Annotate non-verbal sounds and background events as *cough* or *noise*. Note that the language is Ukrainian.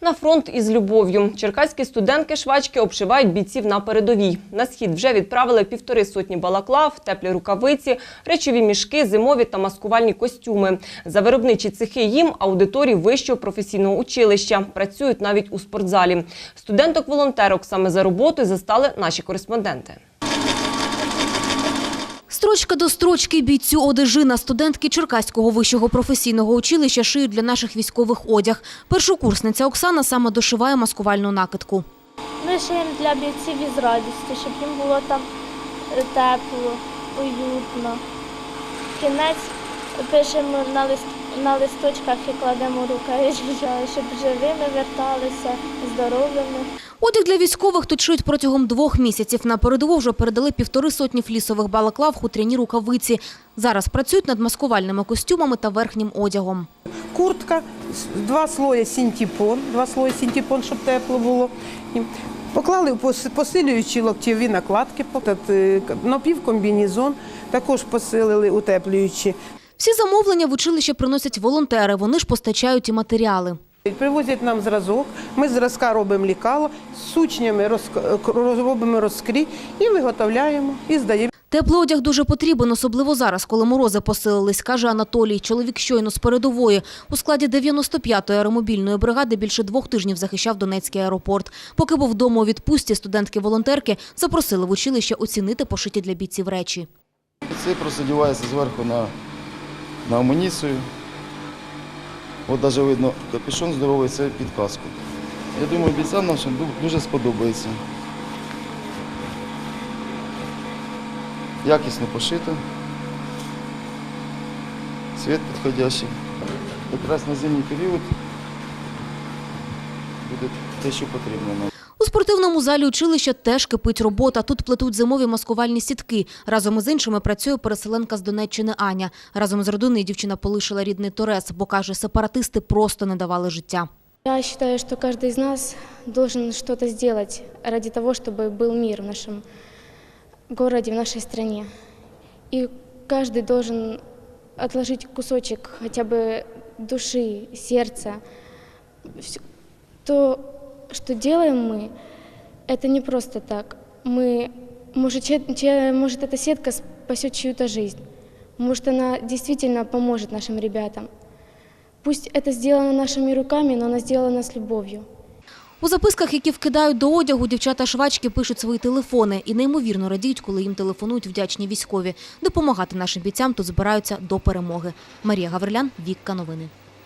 На фронт із любов'ю. Черкаські студентки-швачки обшивають бійців на передовій. На схід вже відправили півтори сотні балаклав, теплі рукавиці, речові мішки, зимові та маскувальні костюми. За виробничі цехи їм аудиторії вищого професійного училища. Працюють навіть у спортзалі. Студенток-волонтерок саме за роботою застали наші кореспонденти. Строчка до строчки бійцю одежина студентки Черкаського вищого професійного училища шиють для наших військових одяг. Першокурсниця Оксана саме дошиває маскувальну накидку. Ми шиємо для бійців із радістю, щоб їм було там е, тепло, уютно. Кінець пишемо на, лист, на листочках і кладемо рукавички, *laughs* щоб живими верталися, здоровими. Одяг для військових тут шиють протягом двох місяців. На передову вже передали півтори сотні флісових балаклав, хутряні рукавиці. Зараз працюють над маскувальними костюмами та верхнім одягом. Куртка, два слої синтепон, два слої синтепон, щоб тепло було. Поклали посилюючі локтєві накладки, е, напівкомбінезон, також посилили утеплюючі. Всі замовлення в училище приносять волонтери. Вони ж постачають і матеріали. Привозять нам зразок, ми з зразка робимо лікало, з сучнями робимо розкрій і виготовляємо, і здаємо. Теплий одяг дуже потрібен, особливо зараз, коли морози посилились, каже Анатолій. Чоловік щойно з передової. У складі 95-ї аеромобільної бригади більше двох тижнів захищав Донецький аеропорт. Поки був вдома у відпустці, студентки-волонтерки запросили в училище оцінити пошиті для бійців речі. Це просто одягається зверху на, на амуніцію. От навіть видно, капюшон здоровий, це під каску. Я думаю, бійцям нашим дуже сподобається. Якісно пошито. Цвіт підходящий. Якраз на зимній період буде те, що потрібно нам. У спортивному залі училища теж кипить робота. Тут плетуть зимові маскувальні сітки. Разом із іншими працює переселенка з Донеччини Аня. Разом з родиною дівчина полишила рідний Торес, бо каже, сепаратисти просто не давали життя. Я считаю, что каждый из нас должен что-то сделать ради того, чтобы был мир в нашем городе, в нашей стране. И каждый должен отложить кусочек хотя бы души, сердца. Всё- То, что делаем мы, это не просто так. Мы, может, че- че- может эта сетка спасет чью-то жизнь. Может, она действительно поможет нашим ребятам. Пусть это сделано нашими руками, но оно сделано с любовью. У записках, які вкидають до одягу, дівчата-швачки пишуть свої телефони і неймовірно радіють, коли їм телефонують вдячні військові. Допомагати нашим бійцям тут збираються до перемоги. Марія Гаврилян, Вікка Новини.